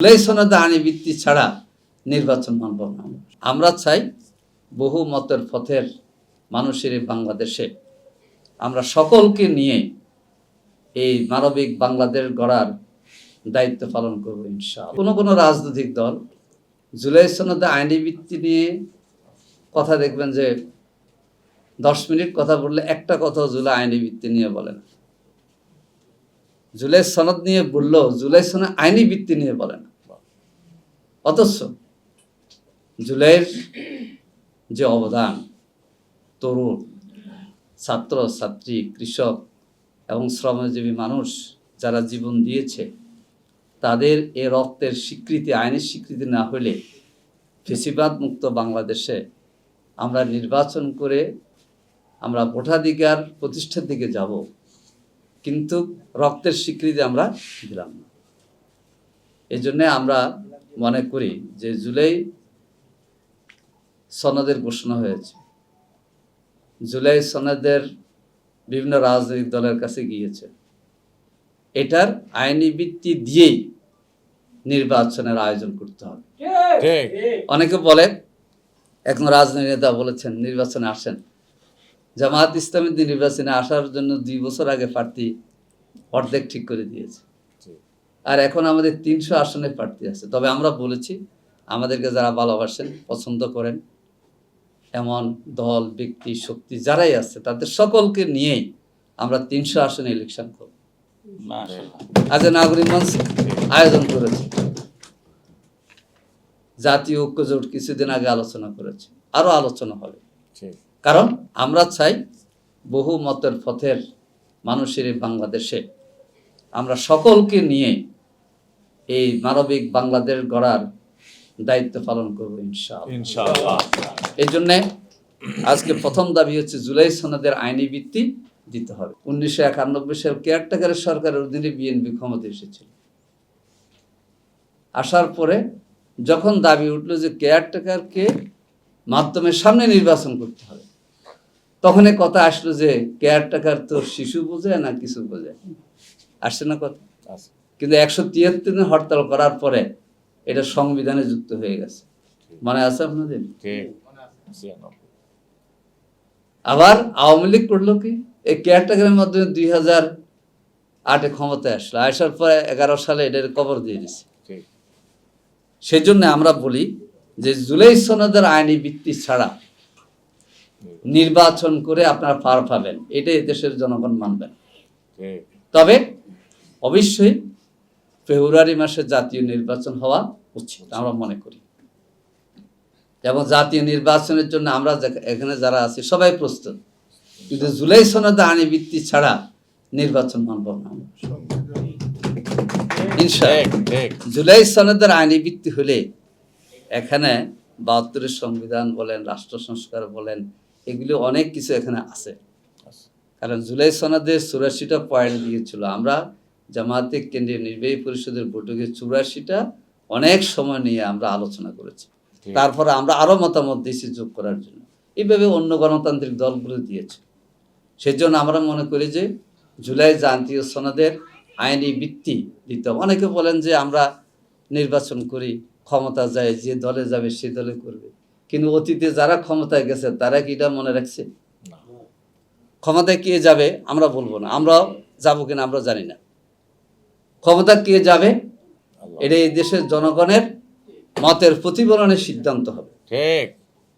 জুলাই সনদে আইনি ভিত্তি ছাড়া নির্বাচন মানব না। আমরা। চাই বহু মতের পথের মানুষের বাংলাদেশে আমরা সকলকে নিয়ে এই মানবিক বাংলাদেশ গড়ার দায়িত্ব পালন করব ইনশাআল্লাহ। কোনো কোনো রাজনৈতিক দল জুলাই সনদে আইনি ভিত্তি নিয়ে কথা দেখবেন যে দশ মিনিট কথা বললে একটা কথাও জুলাই আইনি ভিত্তি নিয়ে বলে না। জুলাই সনদ নিয়ে বলল জুলাই সনদ আইনি ভিত্তি নিয়ে বলে না। অথচ জুলাইয়ের যে অবদান তরুণ ছাত্র, ছাত্রী, কৃষক এবং শ্রমজীবী মানুষ যারা জীবন দিয়েছে, তাদের এ রক্তের স্বীকৃতি, আইনের স্বীকৃতি না হলে ফেসিবাদ মুক্ত বাংলাদেশে আমরা নির্বাচন করে আমরা ভোটাধিকার প্রতিষ্ঠার দিকে যাব। কিন্তু রক্তের স্বীকৃতি আমরা দিলাম না। এই জন্যে আমরা মনে করি যে জুলাই সনদের ঘোষণা হয়েছে। জুলাই সনদের বিভিন্ন রাজনৈতিক দলের কাছে গিয়েছে। এটার আইনি ভিত্তি দিয়েই নির্বাচনের আয়োজন করতে হবে। অনেকে বলে এখন রাজনৈতিক নেতা বলেছেন নির্বাচনে আসেন। জামাত ইসলামী নির্বাচনে আসার জন্য দুই বছর আগে প্রার্থী অর্ধেক ঠিক করে দিয়েছে। আর এখন আমাদের তিনশো আসনে প্রার্থী আছে। তবে আমরা বলেছি আমাদেরকে যারা ভালোবাসেন পছন্দ করেন এমন দল ব্যক্তি শক্তি যারাই আছে তাদের সকলকে নিয়েই আমরা তিনশো আসনে ইলেকশন করব। আজ নাগরিক মঞ্চ আয়োজন করেছে। জাতীয় ঐক্য জোট কিছুদিন আগে আলোচনা করেছে। আরও আলোচনা হবে। কারণ আমরা চাই বহু মতের পথের মানুষের বাংলাদেশে আমরা সকলকে নিয়ে এই মানবিক বাংলাদেশ গড়ার দায়িত্ব পালন করব ইনশাআল্লাহ। এই জন্যে আজকে প্রথম দাবি হচ্ছে জুলাই সনদের আইনি ভিত্তি দিতে হবে। উনিশশো একানব্বই সাল কেয়ারটেকারের সরকারের অধীনে বিএনপি ক্ষমতা এসেছিল। আসার পরে যখন দাবি উঠল যে কেয়ারটেকারকে মাধ্যমের সামনে নির্বাচন করতে হবে তখন এ কথা আসলো যে কেয়ারটেকার তো শিশু বোঝে না কিছু বোঝে। আসছে না কথা? আছে কিন্তু একশো তিয়াত্তর দিন হরতাল করার পরে এটা সংবিধানে যুক্ত হয়ে গেছে। মনে আছে আপনাদের? আবার আওয়ামী লীগ করল কি? এই কেয়ারটেকারের মাধ্যমে দুই হাজার আটে ক্ষমতায় আসলো। আসার পরে এগারো সালে এটার কবর দিয়ে দিছে। ঠিক। সেই জন্য আমরা বলি যে জুলাই সনদের আইনি ভিত্তি ছাড়া নির্বাচন করে আপনারা পার পাবেন। এটাই দেশের জনগণ মানবেন। তবে অবশ্যই ফেব্রুয়ারি মাসে জাতীয় নির্বাচন হওয়া উচিত আমরা মনে করি। এবং জাতীয় নির্বাচনের জন্য আমরা এখানে যারা আছি সবাই প্রস্তুত। কিন্তু জুলাই সনদে আইনি ভিত্তি ছাড়া নির্বাচন মানব না জুলাই সনদের আইনি ভিত্তি হলে এখানে বাহাত্তরের সংবিধান বলেন রাষ্ট্র সংস্কার বলেন এগুলি অনেক কিছু এখানে আছে। আছে। কারণ জুলাই সনদে চুরাশিটা পয়েন্ট দিয়েছিল। আমরা জামাতে কেন্দ্রীয় নির্বাহী পরিষদের বৈঠকে চুরাশিটা অনেক সময় নিয়ে আমরা আলোচনা করেছি। তারপরে আমরা আরও মতামত দিয়েছি যোগ করার জন্য। এইভাবে অন্য গণতান্ত্রিক দলগুলো দিয়েছে। সেজন্য আমরা মনে করি যে জুলাই জাতীয় সনদের আইনি ভিত্তি দিতে হবে। অনেকে বলেন যে আমরা নির্বাচন করি ক্ষমতা যায় যে দলে যাবে সে দলে করবে। কিন্তু অতীতে যারা ক্ষমতায় গেছে তারা কি এটা মনে রাখছে? ক্ষমতায় কে যাবে আমরা বলব না। আমরাও যাব কিনা আমরা জানি না। ক্ষমতা কে যাবে? এটা এই দেশের জনগণের মতের প্রতিফলনের সিদ্ধান্ত হবে। ঠিক।